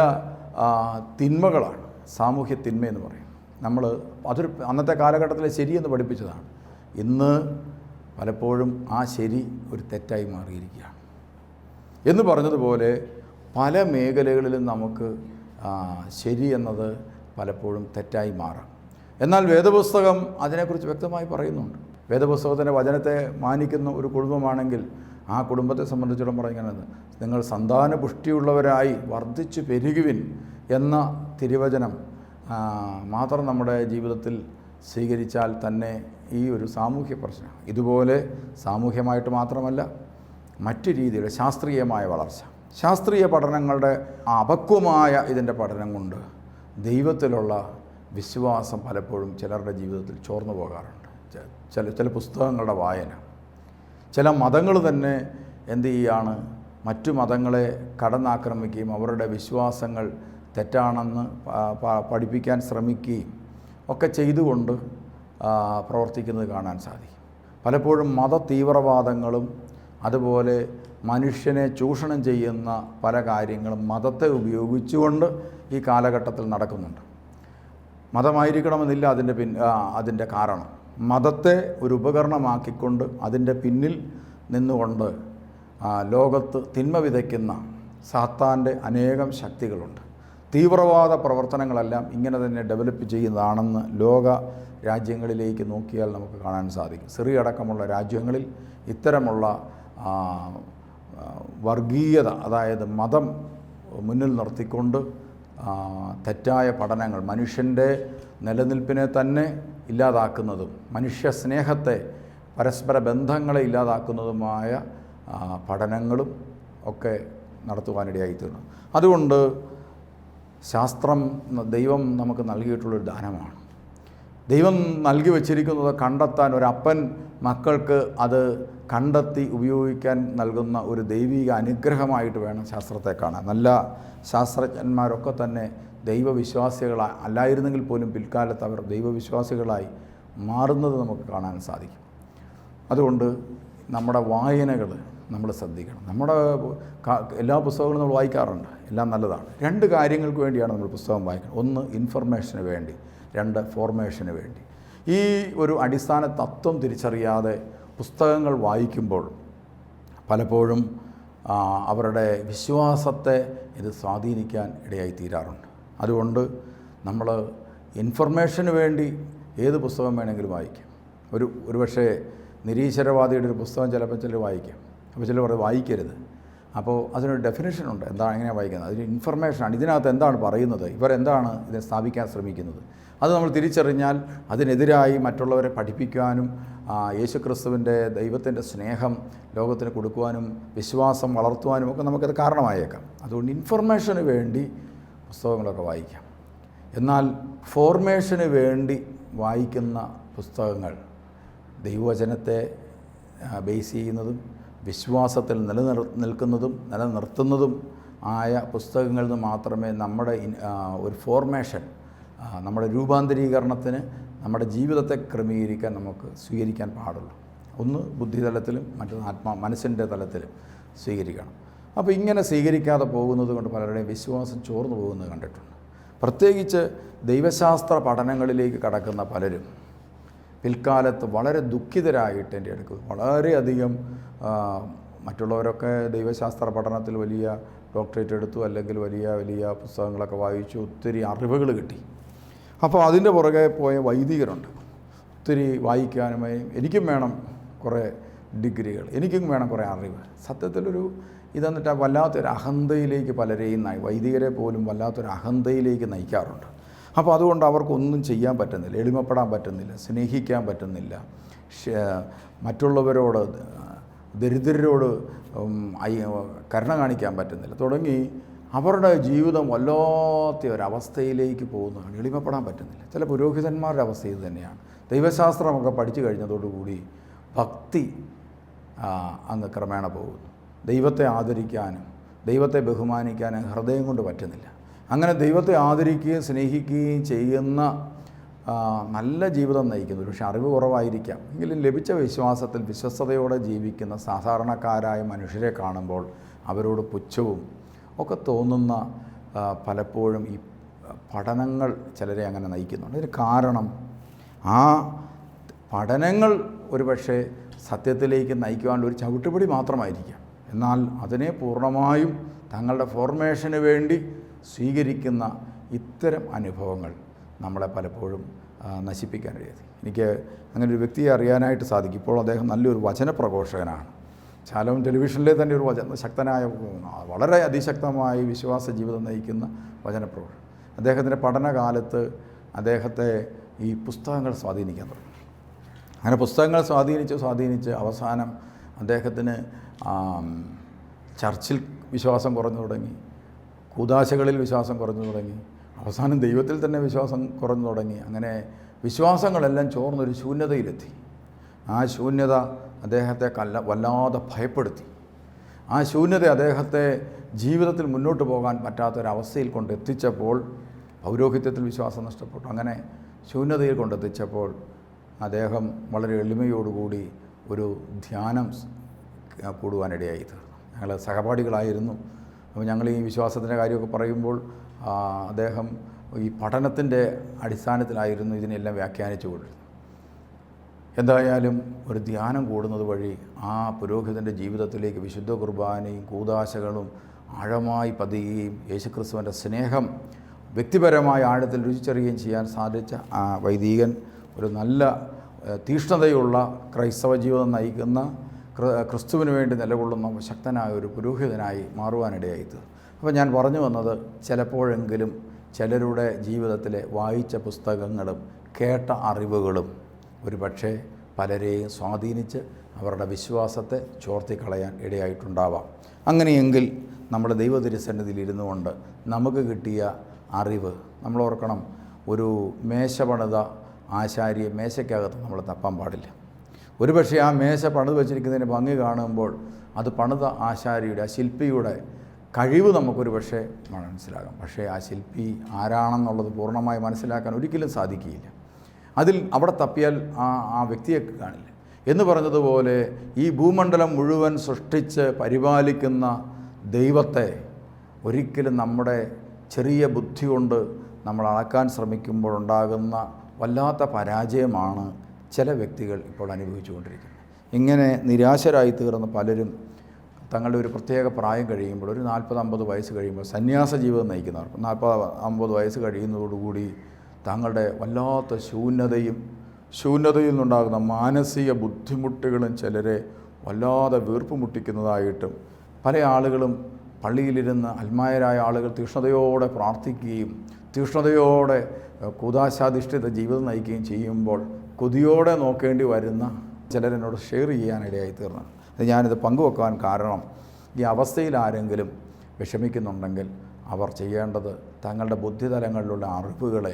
തിന്മകളാണ്. സാമൂഹ്യ തിന്മ എന്ന് പറയും. നമ്മൾ അതൊരു അന്നത്തെ കാലഘട്ടത്തിലെ ശരിയെന്ന് പഠിപ്പിച്ചതാണ്. ഇന്ന് പലപ്പോഴും ആ ശരി ഒരു തെറ്റായി മാറിയിരിക്കുകയാണ്. എന്ന് പറഞ്ഞതുപോലെ പല മേഖലകളിലും നമുക്ക് ശരി എന്നത് പലപ്പോഴും തെറ്റായി മാറാം. എന്നാൽ വേദപുസ്തകം അതിനെക്കുറിച്ച് വ്യക്തമായി പറയുന്നുണ്ട്. വേദപുസ്തകത്തിന്റെ വചനത്തെ മാനിക്കുന്ന ഒരു കുടുംബമാണെങ്കിൽ ആ കുടുംബത്തെ സംബന്ധിച്ചിടത്തോളം പറയുന്നത് നിങ്ങൾ സന്താന പുഷ്ടിയുള്ളവരായി വർദ്ധിച്ചു പെരുകുവിൻ എന്ന തിരുവചനം മാത്രം നമ്മുടെ ജീവിതത്തിൽ സ്വീകരിച്ചാൽ തന്നെ ഈ ഒരു സാമൂഹ്യ പ്രശ്നം. ഇതുപോലെ സാമൂഹ്യമായിട്ട് മാത്രമല്ല മറ്റു രീതിയുടെ ശാസ്ത്രീയമായ വളർച്ച. ശാസ്ത്രീയ പഠനങ്ങളുടെ അപക്വമായ ഇതിന്റെ പഠനം കൊണ്ട് ദൈവത്തിലുള്ള വിശ്വാസം പലപ്പോഴും ചിലരുടെ ജീവിതത്തിൽ ചോർന്നു പോകാറുണ്ട്. ചില ചില പുസ്തകങ്ങളുടെ വായന. ചില മതങ്ങൾ തന്നെ എന്ത് ചെയ്യുകയാണ് മറ്റു മതങ്ങളെ കടന്നാക്രമിക്കുകയും അവരുടെ വിശ്വാസങ്ങൾ തെറ്റാണെന്ന് പഠിപ്പിക്കാൻ ശ്രമിക്കുകയും ഒക്കെ ചെയ്തുകൊണ്ട് പ്രവർത്തിക്കുന്നത് കാണാൻ സാധിക്കും. പലപ്പോഴും മത തീവ്രവാദങ്ങളും അതുപോലെ മനുഷ്യനെ ചൂഷണം ചെയ്യുന്ന പല കാര്യങ്ങളും മതത്തെ ഉപയോഗിച്ചുകൊണ്ട് ഈ കാലഘട്ടത്തിൽ നടക്കുന്നുണ്ട്. മതമായിരിക്കണമെന്നില്ല അതിന്റെ പിൻ അതിന്റെ കാരണം. മതത്തെ ഒരു ഉപകരണമാക്കിക്കൊണ്ട് അതിന്റെ പിന്നിൽ നിന്നുകൊണ്ട് ലോകത്ത് തിന്മ വിതയ്ക്കുന്ന സാത്താന്റെ അനേകം ശക്തികളുണ്ട്. തീവ്രവാദ പ്രവർത്തനങ്ങളെല്ലാം ഇങ്ങനെ തന്നെ ഡെവലപ്പ് ചെയ്യുന്നതാണെന്ന് ലോക രാജ്യങ്ങളിലേക്ക് നോക്കിയാൽ നമുക്ക് കാണാൻ സാധിക്കും. സിറി അടക്കമുള്ള രാജ്യങ്ങളിൽ ഇത്തരമുള്ള വർഗീയത അതായത് മതം മുന്നിൽ നിർത്തിക്കൊണ്ട് തെറ്റായ പഠനങ്ങൾ മനുഷ്യന്റെ നിലനിൽപ്പിനെ തന്നെ ഇല്ലാതാക്കുന്നതും മനുഷ്യ സ്നേഹത്തെ പരസ്പര ബന്ധങ്ങളെ ഇല്ലാതാക്കുന്നതുമായ പഠനങ്ങളും ഒക്കെ നടത്തുവാനിടയായിത്തീർന്നു. അതുകൊണ്ട് ശാസ്ത്രം ദൈവം നമുക്ക് നൽകിയിട്ടുള്ളൊരു ദാനമാണ്. ദൈവം നൽകി വച്ചിരിക്കുന്നത് കണ്ടെത്താൻ ഒരപ്പൻ മക്കൾക്ക് അത് കണ്ടെത്തി ഉപയോഗിക്കാൻ നൽകുന്ന ഒരു ദൈവിക അനുഗ്രഹമായിട്ട് വേണം ശാസ്ത്രത്തെ കാണാൻ. നല്ല ശാസ്ത്രജ്ഞന്മാരൊക്കെ തന്നെ ദൈവവിശ്വാസികളായി അല്ലായിരുന്നെങ്കിൽ പോലും പിൽക്കാലത്ത് അവർ ദൈവവിശ്വാസികളായി മാറുന്നത് നമുക്ക് കാണാൻ സാധിക്കും. അതുകൊണ്ട് നമ്മുടെ വായനകൾ നമ്മൾ ശ്രദ്ധിക്കണം. നമ്മുടെ എല്ലാ പുസ്തകങ്ങളും നമ്മൾ വായിക്കാറുണ്ട്. എല്ലാം നല്ലതാണ്. രണ്ട് കാര്യങ്ങൾക്ക് വേണ്ടിയാണ് നമ്മൾ പുസ്തകം വായിക്കുന്നത്. ഒന്ന് ഇൻഫർമേഷന് വേണ്ടി. രണ്ട് ഫോർമേഷന് വേണ്ടി. ഈ ഒരു അടിസ്ഥാന തത്വം തിരിച്ചറിയാതെ പുസ്തകങ്ങൾ വായിക്കുമ്പോൾ പലപ്പോഴും അവരുടെ വിശ്വാസത്തെ ഇത് സ്വാധീനിക്കാൻ ഇടയായി തീരാറുണ്ട് അതുകൊണ്ട് നമ്മൾ ഇൻഫർമേഷന് വേണ്ടി ഏത് പുസ്തകം വേണമെങ്കിലും വായിക്കാം. ഒരു ഒരു പക്ഷേ നിരീശ്വരവാദിയുടെ ഒരു പുസ്തകം ചിലപ്പോൾ ചിലർ വായിക്കാം. അപ്പോൾ ചിലർ പറയും വായിക്കരുത്. അപ്പോൾ അതിനൊരു ഡെഫിനേഷൻ ഉണ്ട്. എന്താണ് എങ്ങനെയാണ് വായിക്കുന്നത്? അതിന് ഇൻഫർമേഷനാണ് ഇതിനകത്ത് എന്താണ് പറയുന്നത്? ഇവരെന്താണ് ഇതിനെ സ്ഥാപിക്കാൻ ശ്രമിക്കുന്നത്? അത് നമ്മൾ തിരിച്ചറിഞ്ഞാൽ അതിനെതിരായി മറ്റുള്ളവരെ പഠിപ്പിക്കാനും യേശുക്രിസ്തുവിന്റെ ദൈവത്തിന്റെ സ്നേഹം ലോകത്തിന് കൊടുക്കുവാനും വിശ്വാസം വളർത്തുവാനും ഒക്കെ നമുക്കത് കാരണമായേക്കാം. അതുകൊണ്ട് ഇൻഫർമേഷന് വേണ്ടി പുസ്തകങ്ങളൊക്കെ വായിക്കാം. എന്നാൽ ഫോർമേഷന് വേണ്ടി വായിക്കുന്ന പുസ്തകങ്ങൾ ദൈവവചനത്തെ ബേസ് ചെയ്യുന്നതും വിശ്വാസത്തിൽ നിലനിർ നിൽക്കുന്നതും നിലനിർത്തുന്നതും ആയ പുസ്തകങ്ങളിൽ നിന്ന് മാത്രമേ നമ്മുടെ ഒരു ഫോർമേഷൻ നമ്മുടെ രൂപാന്തരീകരണത്തിന് നമ്മുടെ ജീവിതത്തെ ക്രമീകരിക്കാൻ നമുക്ക് സ്വീകരിക്കാൻ പാടുള്ളൂ. ഒന്ന് ബുദ്ധിതലത്തിലും മറ്റൊന്ന് ആത്മാ മനസ്സിന്റെ തലത്തിലും സ്വീകരിക്കണം. അപ്പോൾ ഇങ്ങനെ സ്വീകരിക്കാതെ പോകുന്നത് കൊണ്ട് പലരുടെയും വിശ്വാസം ചോർന്നു പോകുന്നത് കണ്ടിട്ടുണ്ട്. പ്രത്യേകിച്ച് ദൈവശാസ്ത്ര പഠനങ്ങളിലേക്ക് കടക്കുന്ന പലരും പിൽക്കാലത്ത് വളരെ ദുഃഖിതരായിട്ട് എന്റെ അടുക്ക് വളരെയധികം മറ്റുള്ളവരൊക്കെ ദൈവശാസ്ത്ര പഠനത്തിൽ വലിയ ഡോക്ടറേറ്റ് എടുത്തു അല്ലെങ്കിൽ വലിയ വലിയ പുസ്തകങ്ങളൊക്കെ വായിച്ചു ഒത്തിരി അറിവുകൾ കിട്ടി. അപ്പോൾ അതിന്റെ പുറകെ പോയ വൈദികരുണ്ട്. ഒത്തിരി വായിക്കാനുമായി എനിക്കും വേണം കുറേ ഡിഗ്രികൾ എനിക്കും വേണം കുറേ അറിവ് സത്യത്തിലൊരു ഇതെന്നിട്ട് വല്ലാത്തൊരു അഹന്തയിലേക്ക് പലരെയും നയി വൈദികരെ പോലും വല്ലാത്തൊരു അഹന്തയിലേക്ക് നയിക്കാറുണ്ട്. അപ്പോൾ അതുകൊണ്ട് അവർക്കൊന്നും ചെയ്യാൻ പറ്റുന്നില്ല എളിമപ്പെടാൻ പറ്റുന്നില്ല സ്നേഹിക്കാൻ പറ്റുന്നില്ല മറ്റുള്ളവരോട് ദരിദ്രരോട് കരുണ കാണിക്കാൻ പറ്റുന്നില്ല. തുടങ്ങി അവരുടെ ജീവിതം വല്ലാത്ത ഒരവസ്ഥയിലേക്ക് പോകുന്നതാണ്. എളിമപ്പെടാൻ പറ്റുന്നില്ല. ചില പുരോഹിതന്മാരുടെ അവസ്ഥ ഇത് തന്നെയാണ്. ദൈവശാസ്ത്രമൊക്കെ പഠിച്ചു കഴിഞ്ഞതോടുകൂടി ഭക്തി അങ്ങ് ക്രമേണ പോകുന്നു. ദൈവത്തെ ആദരിക്കാനും ദൈവത്തെ ബഹുമാനിക്കാനും ഹൃദയം കൊണ്ട് പറ്റുന്നില്ല. അങ്ങനെ ദൈവത്തെ ആദരിക്കുകയും സ്നേഹിക്കുകയും ചെയ്യുന്ന നല്ല ജീവിതം നയിക്കുന്നു. പക്ഷേ അറിവ് കുറവായിരിക്കാം. എങ്കിലും ലഭിച്ച വിശ്വാസത്തിൽ വിശ്വസ്തയോടെ ജീവിക്കുന്ന സാധാരണക്കാരായ മനുഷ്യരെ കാണുമ്പോൾ അവരോട് പുച്ഛവും ഒക്കെ തോന്നുന്ന പലപ്പോഴും ഈ പഠനങ്ങൾ ചിലരെ അങ്ങനെ നയിക്കുന്നുണ്ട്. ഇതിന് കാരണം ആ പഠനങ്ങൾ ഒരുപക്ഷെ സത്യത്തിലേക്ക് നയിക്കുവാനുള്ള ഒരു ചവിട്ടുപടി മാത്രമായിരിക്കാം. എന്നാൽ അതിനെ പൂർണമായും തങ്ങളുടെ ഫോർമേഷന് വേണ്ടി സ്വീകരിക്കുന്ന ഇത്തരം അനുഭവങ്ങൾ നമ്മളെ പലപ്പോഴും നശിപ്പിക്കാൻ കഴിയും എനിക്ക് അങ്ങനെ ഒരു വ്യക്തിയെ അറിയാനായിട്ട് സാധിക്കും. ഇപ്പോൾ അദ്ദേഹം നല്ലൊരു വചനപ്രഘോഷകനാണ്. ശാലവും ടെലിവിഷനിലെ തന്നെ ഒരു വചന ശക്തനായ വളരെ അതിശക്തമായി വിശ്വാസ ജീവിതം നയിക്കുന്ന വചനപ്രഘോഷം അദ്ദേഹത്തിന്റെ പഠനകാലത്ത് അദ്ദേഹത്തെ ഈ പുസ്തകങ്ങൾ സ്വാധീനിക്കാൻ തുടങ്ങി. അങ്ങനെ പുസ്തകങ്ങൾ സ്വാധീനിച്ച് സ്വാധീനിച്ച് അവസാനം അദ്ദേഹത്തിന് ചർച്ചിൽ വിശ്വാസം കുറഞ്ഞു തുടങ്ങി. കൂതാശകളിൽ വിശ്വാസം കുറഞ്ഞു തുടങ്ങി. അവസാനം ദൈവത്തിൽ തന്നെ വിശ്വാസം കുറഞ്ഞു തുടങ്ങി. അങ്ങനെ വിശ്വാസങ്ങളെല്ലാം ചോർന്നൊരു ശൂന്യതയിലെത്തി. ആ ശൂന്യത അദ്ദേഹത്തെ കല്ല വല്ലാതെ ഭയപ്പെടുത്തി. ആ ശൂന്യത അദ്ദേഹത്തെ ജീവിതത്തിൽ മുന്നോട്ട് പോകാൻ പറ്റാത്തൊരവസ്ഥയിൽ കൊണ്ടെത്തിച്ചപ്പോൾ പൗരോഹിത്യത്തിൽ വിശ്വാസം നഷ്ടപ്പെട്ടു. അങ്ങനെ ശൂന്യതയിൽ കൊണ്ടെത്തിച്ചപ്പോൾ അദ്ദേഹം വളരെ എളിമയോടുകൂടി ഒരു ധ്യാനം കൂടുവാനിടയായി തീർന്നു ഞങ്ങൾ സഹപാഠികളായിരുന്നു. അപ്പോൾ ഞങ്ങൾ ഈ വിശ്വാസത്തിന്റെ കാര്യമൊക്കെ പറയുമ്പോൾ അദ്ദേഹം ഈ പഠനത്തിന്റെ അടിസ്ഥാനത്തിലായിരുന്നു ഇതിനെല്ലാം വ്യാഖ്യാനിച്ചു കൊണ്ടിരുന്നത്. എന്തായാലും ഒരു ധ്യാനം കൂടുന്നത് വഴി ആ പുരോഹിതന്റെ ജീവിതത്തിലേക്ക് വിശുദ്ധ കുർബാനയും കൂതാശകളും ആഴമായി പതിയുകയും യേശുക്രിസ്തുവിന്റെ സ്നേഹം വ്യക്തിപരമായ ആഴത്തിൽ രുചിച്ചറിയുകയും ചെയ്യാൻ സാധിച്ച ആ വൈദികൻ ഒരു നല്ല തീഷ്ണതയുള്ള ക്രൈസ്തവ ജീവിതം നയിക്കുന്ന ക്രിസ്തുവിന് വേണ്ടി നിലകൊള്ളുന്ന ശക്തനായ ഒരു പുരോഹിതനായി മാറുവാനിടയായത് അപ്പോൾ ഞാൻ പറഞ്ഞു വന്നത് ചിലപ്പോഴെങ്കിലും ചിലരുടെ ജീവിതത്തിലെ വായിച്ച പുസ്തകങ്ങളും കേട്ട അറിവുകളും ഒരു പക്ഷേ പലരെയും സ്വാധീനിച്ച് അവരുടെ വിശ്വാസത്തെ ചോർത്തിക്കളയാൻ ഇടയായിട്ടുണ്ടാവാം. അങ്ങനെയെങ്കിൽ നമ്മൾ ദൈവതിരുസന്നിധിയിൽ ഇരുന്നു കൊണ്ട് നമുക്ക് കിട്ടിയ അറിവ് നമ്മൾ ഓർക്കണം ഒരു മേശ പണിത ആശാരിയെ മേശയ്ക്കകത്ത് നമ്മൾ തപ്പാൻ പാടില്ല. ഒരുപക്ഷെ ആ മേശ പണിത് വെച്ചിരിക്കുന്നതിന് ഭംഗി കാണുമ്പോൾ അത് പണിത ആശാരിയുടെ ആ ശില്പിയുടെ കഴിവ് നമുക്കൊരു പക്ഷേ മനസ്സിലാകാം. പക്ഷേ ആ ശില്പി ആരാണെന്നുള്ളത് പൂർണമായി മനസ്സിലാക്കാൻ ഒരിക്കലും സാധിക്കുകയില്ല. അതിൽ അവിടെ തപ്പിയാൽ ആ ആ വ്യക്തിയെ കാണില്ല. എന്ന് പറഞ്ഞതുപോലെ ഈ ഭൂമണ്ഡലം മുഴുവൻ സൃഷ്ടിച്ച് പരിപാലിക്കുന്ന ദൈവത്തെ ഒരിക്കലും നമ്മുടെ ചെറിയ ബുദ്ധി കൊണ്ട് നമ്മൾ അളക്കാൻ ശ്രമിക്കുമ്പോഴുണ്ടാകുന്ന വല്ലാത്ത പരാജയമാണ് ചില വ്യക്തികൾ ഇപ്പോൾ അനുഭവിച്ചുകൊണ്ടിരിക്കുന്നത് ഇങ്ങനെ നിരാശരായി തീർന്ന പലരും തങ്ങളുടെ ഒരു പ്രത്യേക പ്രായം കഴിയുമ്പോൾ ഒരു നാൽപ്പത് അമ്പത് വയസ്സ് കഴിയുമ്പോൾ സന്യാസ ജീവിതം നയിക്കുന്നവർ നാൽപ്പത് അമ്പത് വയസ്സ് കഴിയുന്നതോടുകൂടി തങ്ങളുടെ വല്ലാത്ത ശൂന്യതയും ശൂന്യതയിൽ നിന്നുണ്ടാകുന്ന മാനസിക ബുദ്ധിമുട്ടുകളും ചിലരെ വല്ലാതെ വീർപ്പ് മുട്ടിക്കുന്നതായിട്ടും പല ആളുകളും പള്ളിയിലിരുന്ന് അൽമായരായ ആളുകൾ തീഷ്ണതയോടെ പ്രാർത്ഥിക്കുകയും തീഷ്ണതയോടെ കൂതാശാധിഷ്ഠിത ജീവിതം നയിക്കുകയും ചെയ്യുമ്പോൾ കൊതിയോടെ നോക്കേണ്ടി വരുന്ന ചിലരെന്നോട് ഷെയർ ചെയ്യാനിടയായി തീർന്നു. അത് ഞാനിത് പങ്കുവെക്കാൻ കാരണം ഈ അവസ്ഥയിൽ ആരെങ്കിലും വിഷമിക്കുന്നുണ്ടെങ്കിൽ അവർ ചെയ്യേണ്ടത് തങ്ങളുടെ ബുദ്ധിതലങ്ങളിലുള്ള അറിവുകളെ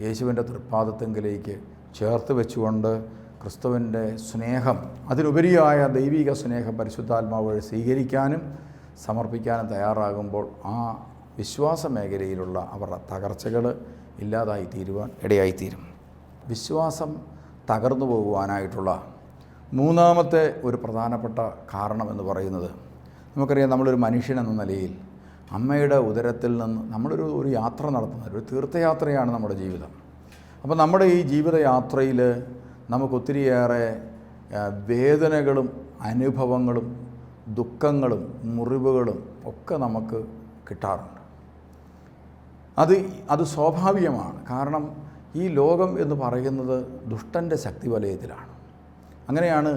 യേശുവിന്റെ തൃപ്പാദത്തെങ്കിലേക്ക് ചേർത്ത് വെച്ചുകൊണ്ട് ക്രിസ്തുവിന്റെ സ്നേഹം അതിലുപരിയായ ദൈവിക സ്നേഹം പരിശുദ്ധാത്മാവ് വഴി സ്വീകരിക്കാനും സമർപ്പിക്കാനും തയ്യാറാകുമ്പോൾ ആ വിശ്വാസ മേഖലയിലുള്ള അവരുടെ തകർച്ചകൾ ഇല്ലാതായി തീരുവാൻ ഇടയായിത്തീരും വിശ്വാസം തകർന്നു പോകുവാനായിട്ടുള്ള മൂന്നാമത്തെ ഒരു പ്രധാനപ്പെട്ട കാരണം എന്ന് പറയുന്നത് നമുക്കറിയാം നമ്മളൊരു മനുഷ്യൻ എന്ന നിലയിൽ അമ്മയുടെ ഉദരത്തിൽ നിന്ന് നമ്മളൊരു ഒരു യാത്ര നടത്തുന്നത് ഒരു തീർത്ഥയാത്രയാണ് നമ്മുടെ ജീവിതം. അപ്പോൾ നമ്മുടെ ഈ ജീവിതയാത്രയിൽ നമുക്കൊത്തിരിയേറെ വേദനകളും അനുഭവങ്ങളും ദുഃഖങ്ങളും മുറിവുകളും ഒക്കെ നമുക്ക് കിട്ടാറുണ്ട്. അത് അത് സ്വാഭാവികമാണ്. കാരണം ഈ ലോകം എന്ന് പറയുന്നത് ദുഷ്ടന്റെ ശക്തി വലയത്തിലാണ് അങ്ങനെയാണ്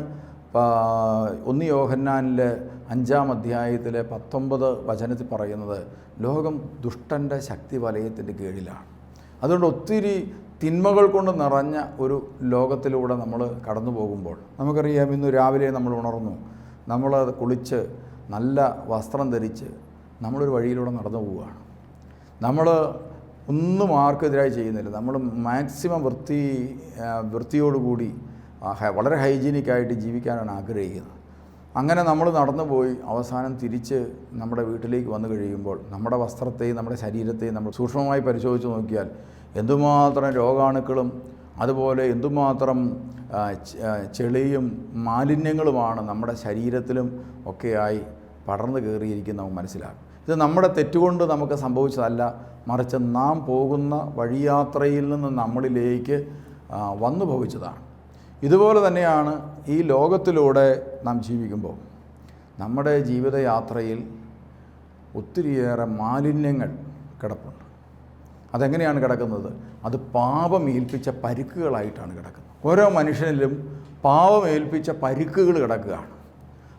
ഒന്ന് യോഹന്നാനിലെ അഞ്ചാം അധ്യായത്തിലെ പത്തൊമ്പത് വചനത്തിൽ പറയുന്നത് ലോകം ദുഷ്ടന്റെ ശക്തി വലയത്തിന്റെ കീഴിലാണ്. അതുകൊണ്ട് ഒത്തിരി തിന്മകൾ കൊണ്ട് നിറഞ്ഞ ഒരു ലോകത്തിലൂടെ നമ്മൾ കടന്നു പോകുമ്പോൾ നമുക്കറിയാം ഇന്ന് രാവിലെ നമ്മൾ ഉണർന്നു നമ്മൾ കുളിച്ച് നല്ല വസ്ത്രം ധരിച്ച് നമ്മളൊരു വഴിയിലൂടെ നടന്നു പോവുകയാണ്. നമ്മൾ ഒന്നും ആർക്കെതിരായി ചെയ്യുന്നില്ല. നമ്മൾ മാക്സിമം വൃത്തി വൃത്തിയോടുകൂടി വളരെ ഹൈജീനിക്കായിട്ട് ജീവിക്കാനാണ് ആഗ്രഹിക്കുന്നത്. അങ്ങനെ നമ്മൾ നടന്നു പോയി അവസാനം തിരിച്ച് നമ്മുടെ വീട്ടിലേക്ക് വന്നു കഴിയുമ്പോൾ നമ്മുടെ വസ്ത്രത്തെയും നമ്മുടെ ശരീരത്തെയും നമ്മൾ സൂക്ഷ്മമായി പരിശോധിച്ച് നോക്കിയാൽ എന്തുമാത്രം രോഗാണുക്കളും അതുപോലെ എന്തുമാത്രം ചെളിയും മാലിന്യങ്ങളുമാണ് നമ്മുടെ ശരീരത്തിലും ഒക്കെയായി പടർന്നു കയറിയിരിക്കുന്ന നമുക്ക് മനസ്സിലാകും. ഇത് നമ്മുടെ തെറ്റുകൊണ്ട് നമുക്ക് സംഭവിച്ചതല്ല. മറിച്ച് നാം പോകുന്ന വഴിയാത്രയിൽ നിന്ന് നമ്മളിലേക്ക് വന്നു ഭവിച്ചതാണ്. ഇതുപോലെ തന്നെയാണ് ഈ ലോകത്തിലൂടെ നാം ജീവിക്കുമ്പോൾ. നമ്മുടെ ജീവിതയാത്രയിൽ ഒത്തിരിയേറെ മാലിന്യങ്ങൾ കിടപ്പുണ്ട്. അതെങ്ങനെയാണ് കിടക്കുന്നത്? അത് പാപം ഏൽപ്പിച്ച പരുക്കുകളായിട്ടാണ് കിടക്കുന്നത്. ഓരോ മനുഷ്യനിലും പാപം ഏൽപ്പിച്ച പരുക്കുകൾ കിടക്കുകയാണ്.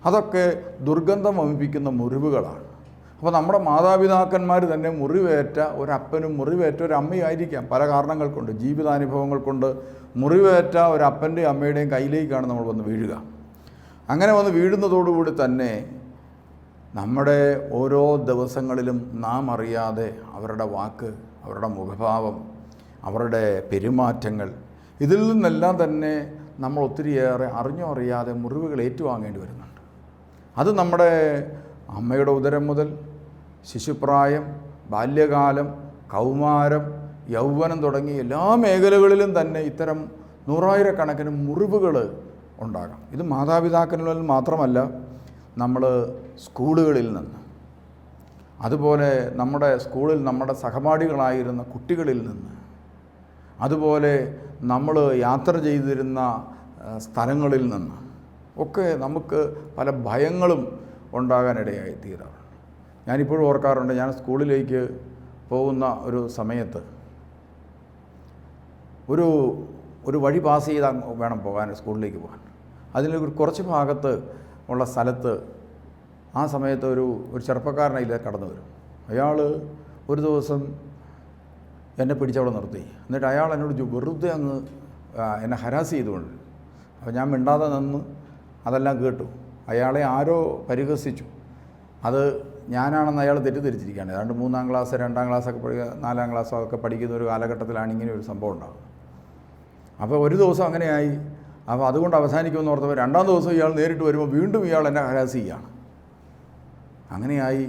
അതൊക്കെ ദുർഗന്ധം വമിപ്പിക്കുന്ന മുറിവുകളാണ്. അപ്പോൾ നമ്മുടെ മാതാപിതാക്കന്മാർ തന്നെ മുറിവേറ്റ ഒരപ്പനും മുറിവേറ്റ ഒരു അമ്മയായിരിക്കാം പല കാരണങ്ങൾ കൊണ്ട് ജീവിതാനുഭവങ്ങൾ കൊണ്ട് മുറിവേറ്റ ഒരപ്പന്റെയും അമ്മയുടെയും കയ്യിലേക്കാണ് നമ്മൾ വന്ന് വീഴുക. അങ്ങനെ വന്ന് വീഴുന്നതോടുകൂടി തന്നെ നമ്മുടെ ഓരോ ദിവസങ്ങളിലും നാം അറിയാതെ അവരുടെ വാക്ക് അവരുടെ മുഖഭാവം അവരുടെ പെരുമാറ്റങ്ങൾ ഇതിൽ നിന്നെല്ലാം തന്നെ നമ്മൾ ഒത്തിരിയേറെ അറിഞ്ഞോ അറിയാതെ മുറിവുകൾ ഏറ്റുവാങ്ങേണ്ടി വരുന്നുണ്ട്. അത് നമ്മുടെ അമ്മയുടെ ഉദരം മുതൽ ശിശുപ്രായം ബാല്യകാലം കൗമാരം യൗവനം തുടങ്ങി എല്ലാ മേഖലകളിലും തന്നെ ഇത്തരം നൂറായിരക്കണക്കിന് മുറിവുകൾ ഉണ്ടാകാം. ഇത് മാതാപിതാക്കളിൽ മാത്രമല്ല നമ്മൾ സ്കൂളുകളിൽ നിന്ന്. അതുപോലെ നമ്മുടെ സ്കൂളിൽ നമ്മുടെ സഹപാഠികളായിരുന്ന കുട്ടികളിൽ നിന്ന്. അതുപോലെ നമ്മൾ യാത്ര ചെയ്തിരുന്ന സ്ഥലങ്ങളിൽ നിന്ന് ഒക്കെ നമുക്ക് പല ഭയങ്ങളും ഉണ്ടാകാനിടയായി തീരാറുണ്ട് ഞാനിപ്പോഴും ഓർക്കാറുണ്ട് ഞാൻ സ്കൂളിലേക്ക് പോകുന്ന ഒരു സമയത്ത് ഒരു ഒരു വഴി പാസ് ചെയ്താൽ വേണം പോകാൻ സ്കൂളിലേക്ക് പോകാൻ. അതിൽ കുറച്ച് ഭാഗത്ത് ഉള്ള സ്ഥലത്ത് ആ സമയത്ത് ഒരു ഒരു ചെറുപ്പക്കാരൻ കടന്നു വരും. അയാൾ ഒരു ദിവസം എന്നെ പിടിച്ചവിടെ നിർത്തി. എന്നിട്ട് അയാൾ എന്നോട് വെറുതെ അങ്ങ് എന്നെ ഹരാസ് ചെയ്തുകൊണ്ട്. അപ്പോൾ ഞാൻ മിണ്ടാതെ നിന്ന് അതെല്ലാം കേട്ടു. അയാളെ ആരോ പരിഹസിച്ചു. അത് ഞാനാണെന്ന് അയാൾ തെറ്റിദ്ധരിച്ചിരിക്കുകയാണ്. ഏതാണ്ട് മൂന്നാം ക്ലാസ് രണ്ടാം ക്ലാസ്സൊക്കെ പഠിക്കുക നാലാം ക്ലാസ്സൊക്കെ പഠിക്കുന്ന ഒരു കാലഘട്ടത്തിലാണ് ഇങ്ങനെ ഒരു സംഭവം ഉണ്ടാകുന്നത് അപ്പോൾ ഒരു ദിവസം അങ്ങനെയായി. അപ്പോൾ അതുകൊണ്ട് അവസാനിക്കുമെന്ന് ഓർത്തപ്പോൾ രണ്ടാം ദിവസം ഇയാൾ നേരിട്ട് വരുമ്പോൾ വീണ്ടും ഇയാൾ എന്നെ ഹരാസ് ചെയ്യുകയാണ്. അങ്ങനെയായി.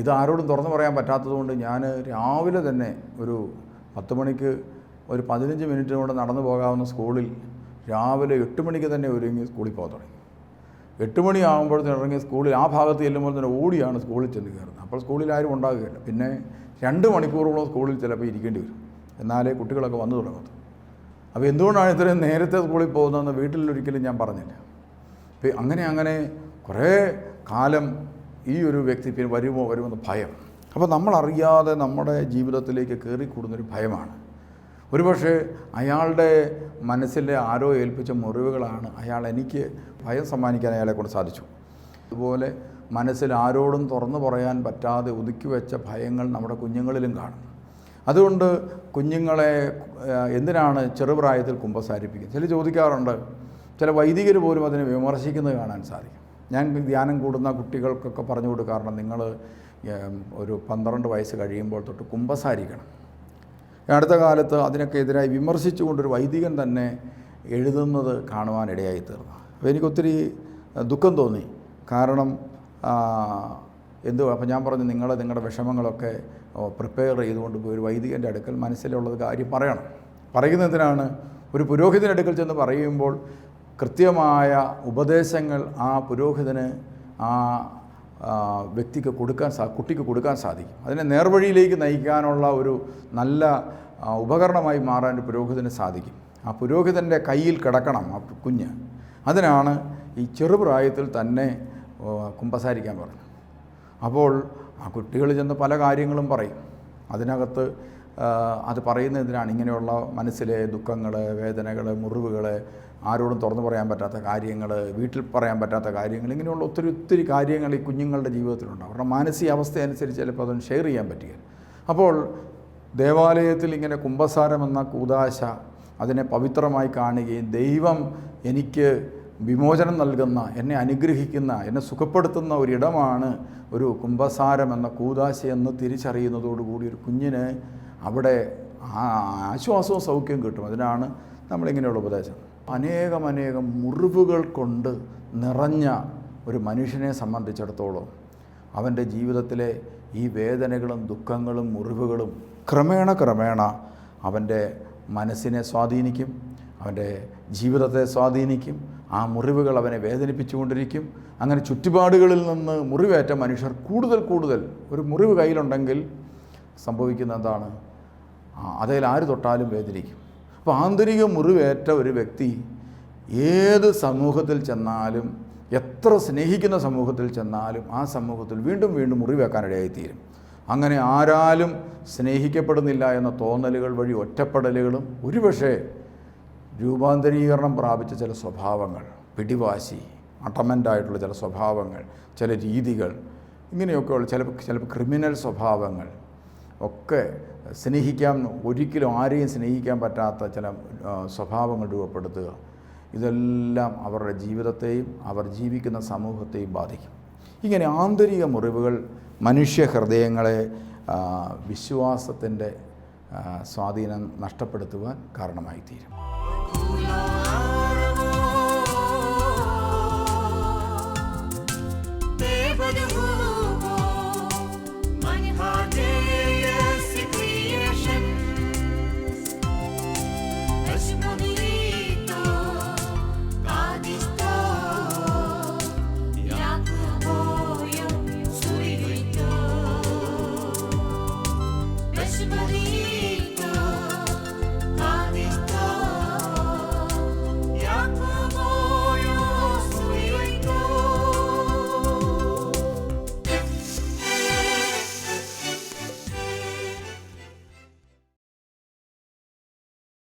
ഇത് ആരോടും തുറന്നു പറയാൻ പറ്റാത്തതുകൊണ്ട് ഞാൻ രാവിലെ തന്നെ ഒരു പത്ത് മണിക്ക് ഒരു പതിനഞ്ച് മിനിറ്റ് കൊണ്ട് നടന്നു പോകാവുന്ന സ്കൂളിൽ രാവിലെ എട്ട് മണിക്ക് തന്നെ ഒരുങ്ങി സ്കൂളിൽ പോകാൻ തുടങ്ങി. എട്ട് മണിയാകുമ്പോഴത്തേന് ഇറങ്ങി സ്കൂളിൽ ആ ഭാഗത്ത് ചെല്ലുമ്പോൾ തന്നെ ഓടിയാണ് സ്കൂളിൽ ചെന്ന് കയറുന്നത്. അപ്പോൾ സ്കൂളിൽ ആരും ഉണ്ടാകുകയില്ല. പിന്നെ രണ്ട് മണിക്കൂറോളം സ്കൂളിൽ ചിലപ്പോൾ ഇരിക്കേണ്ടി വരും. എന്നാലേ കുട്ടികളൊക്കെ വന്നു തുടങ്ങുന്നത് അപ്പോൾ എന്തുകൊണ്ടാണ് ഇത്രയും നേരത്തെ സ്കൂളിൽ പോകുന്നതെന്ന് വീട്ടിലൊരിക്കലും ഞാൻ പറഞ്ഞില്ല. അപ്പോൾ അങ്ങനെ അങ്ങനെ കുറേ കാലം ഈ ഒരു വ്യക്തി പിന്നെ വരുമോ വരുമെന്ന് ഭയം. അപ്പോൾ നമ്മളറിയാതെ നമ്മുടെ ജീവിതത്തിലേക്ക് കയറിക്കൂടുന്നൊരു ഭയമാണ്. ഒരുപക്ഷെ അയാളുടെ മനസ്സിലെ ആരോ ഏൽപ്പിച്ച മുറിവുകളാണ് അയാൾ എനിക്ക് ഭയം സമ്മാനിക്കാൻ അയാളെ കൊണ്ട് സാധിച്ചു. അതുപോലെ മനസ്സിൽ ആരോടും തുറന്നു പറയാൻ പറ്റാതെ ഒതുക്കി വെച്ച ഭയങ്ങൾ നമ്മുടെ കുഞ്ഞുങ്ങളിലും കാണും അതുകൊണ്ട് കുഞ്ഞുങ്ങളെ എന്തിനാണ് ചെറുപ്രായത്തിൽ കുമ്പസാരിപ്പിക്കുന്നത്? ചില ചോദിക്കാറുണ്ട് ചില വൈദികർ പോലും അതിനെ വിമർശിക്കുന്നത് കാണാൻ സാധിക്കും. ഞാൻ ധ്യാനം കൂടുന്ന കുട്ടികൾക്കൊക്കെ പറഞ്ഞു കൊടുക്കാറുണ്ട് നിങ്ങൾ ഒരു പന്ത്രണ്ട് വയസ്സ് കഴിയുമ്പോൾ തൊട്ട് കുമ്പസാരിക്കണം. അടുത്ത കാലത്ത് അതിനൊക്കെ എതിരായി വിമർശിച്ചുകൊണ്ടൊരു വൈദികൻ തന്നെ എഴുതുന്നത് കാണുവാനിടയായി തീർന്നു അപ്പോൾ എനിക്കൊത്തിരി ദുഃഖം തോന്നി. കാരണം എന്തുവാ അപ്പം അപ്പോൾ ഞാൻ പറഞ്ഞു നിങ്ങൾ നിങ്ങളുടെ വിഷമങ്ങളൊക്കെ പ്രിപ്പയർ ചെയ്തുകൊണ്ട് പോയി ഒരു വൈദികന്റെ അടുക്കൽ മനസ്സിലുള്ളത് കാര്യം പറയണം. പറയുന്നതിനാണ് ഒരു പുരോഹിതന്റെ അടുക്കൽ ചെന്ന് പറയുമ്പോൾ കൃത്യമായ ഉപദേശങ്ങൾ ആ പുരോഹിതന് ആ വ്യക്തിക്ക് കൊടുക്കാൻ സാ കുട്ടിക്ക് കൊടുക്കാൻ സാധിക്കും. അതിനെ നേർവഴിയിലേക്ക് നയിക്കാനുള്ള ഒരു നല്ല ഉപകരണമായി മാറാൻ പുരോഹിതന് സാധിക്കും. ആ പുരോഹിതന്റെ കയ്യിൽ കിടക്കണം ആ കുഞ്ഞ്. അതിനാണ് ഈ ചെറുപ്രായത്തിൽ തന്നെ കുമ്പസാരിക്കാൻ പറഞ്ഞത്. അപ്പോൾ ആ കുട്ടികൾ ചെന്ന് പല കാര്യങ്ങളും പറയും. അതിനകത്ത് അത് പറയുന്നതിനാണ് ഇങ്ങനെയുള്ള മനസ്സിലെ ദുഃഖങ്ങൾ വേദനകൾ മുറിവുകൾ ആരോടും തുറന്നു പറയാൻ പറ്റാത്ത കാര്യങ്ങൾ വീട്ടിൽ പറയാൻ പറ്റാത്ത കാര്യങ്ങൾ ഇങ്ങനെയുള്ള ഒത്തിരി ഒത്തിരി കാര്യങ്ങൾ ഈ കുഞ്ഞുങ്ങളുടെ ജീവിതത്തിലുണ്ട്. അവരുടെ മാനസികാവസ്ഥ അനുസരിച്ച് ചിലപ്പോൾ അതൊന്നും ഷെയർ ചെയ്യാൻ പറ്റുക അപ്പോൾ ദേവാലയത്തിൽ ഇങ്ങനെ കുംഭസാരം എന്ന കൂതാശ അതിനെ പവിത്രമായി കാണുകയും ദൈവം എനിക്ക് വിമോചനം നൽകുന്ന എന്നെ അനുഗ്രഹിക്കുന്ന എന്നെ സുഖപ്പെടുത്തുന്ന ഒരിടമാണ് ഒരു കുംഭസാരം എന്ന കൂതാശ എന്ന് തിരിച്ചറിയുന്നതോടുകൂടി ഒരു കുഞ്ഞിന് അവിടെ ആശ്വാസവും സൗഖ്യവും കിട്ടും. അതിനാണ് നമ്മളിങ്ങനെയുള്ള ഉപദേശം. അനേകം അനേകം മുറിവുകൾ കൊണ്ട് നിറഞ്ഞ ഒരു മനുഷ്യനെ സംബന്ധിച്ചിടത്തോളം അവന്റെ ജീവിതത്തിലെ ഈ വേദനകളും ദുഃഖങ്ങളും മുറിവുകളും ക്രമേണ ക്രമേണ അവന്റെ മനസ്സിനെ സ്വാധീനിക്കും അവന്റെ ജീവിതത്തെ സ്വാധീനിക്കും ആ മുറിവുകൾ അവനെ വേദനിപ്പിച്ചുകൊണ്ടിരിക്കും. അങ്ങനെ ചുറ്റുപാടുകളിൽ നിന്ന് മുറിവേറ്റ മനുഷ്യർ കൂടുതൽ കൂടുതൽ ഒരു മുറിവ് കയ്യിലുണ്ടെങ്കിൽ സംഭവിക്കുന്ന എന്താണ്? അതിൽ ആര് തൊട്ടാലും വേദനിക്കും. അപ്പോൾ ആന്തരിക മുറിവേറ്റ ഒരു വ്യക്തി ഏത് സമൂഹത്തിൽ ചെന്നാലും എത്ര സ്നേഹിക്കുന്ന സമൂഹത്തിൽ ചെന്നാലും ആ സമൂഹത്തിൽ വീണ്ടും വീണ്ടും മുറിവേക്കാനിടയായിത്തീരും അങ്ങനെ ആരാലും സ്നേഹിക്കപ്പെടുന്നില്ല എന്ന തോന്നലുകൾ വഴി ഒറ്റപ്പെടലുകളും ഒരുപക്ഷേ രൂപാന്തരീകരണം പ്രാപിച്ച ചില സ്വഭാവങ്ങൾ പിടിവാശി അട്ടമന്റായിട്ടുള്ള ചില സ്വഭാവങ്ങൾ ചില രീതികൾ ഇങ്ങനെയൊക്കെയുള്ള ചില ചിലപ്പോൾ ക്രിമിനൽ സ്വഭാവങ്ങൾ ഒക്കെ സ്നേഹിക്കാൻ ഒരിക്കലും ആരെയും സ്നേഹിക്കാൻ പറ്റാത്ത ചില സ്വഭാവങ്ങൾ രൂപപ്പെടുത്തുക. ഇതെല്ലാം അവരുടെ ജീവിതത്തെയും അവർ ജീവിക്കുന്ന സമൂഹത്തെയും ബാധിക്കും. ഇങ്ങനെ ആന്തരിക മുറിവുകൾ മനുഷ്യ ഹൃദയങ്ങളെ വിശ്വാസത്തിന്റെ സ്വാധീനം നഷ്ടപ്പെടുത്തുവാൻ കാരണമായി തീരും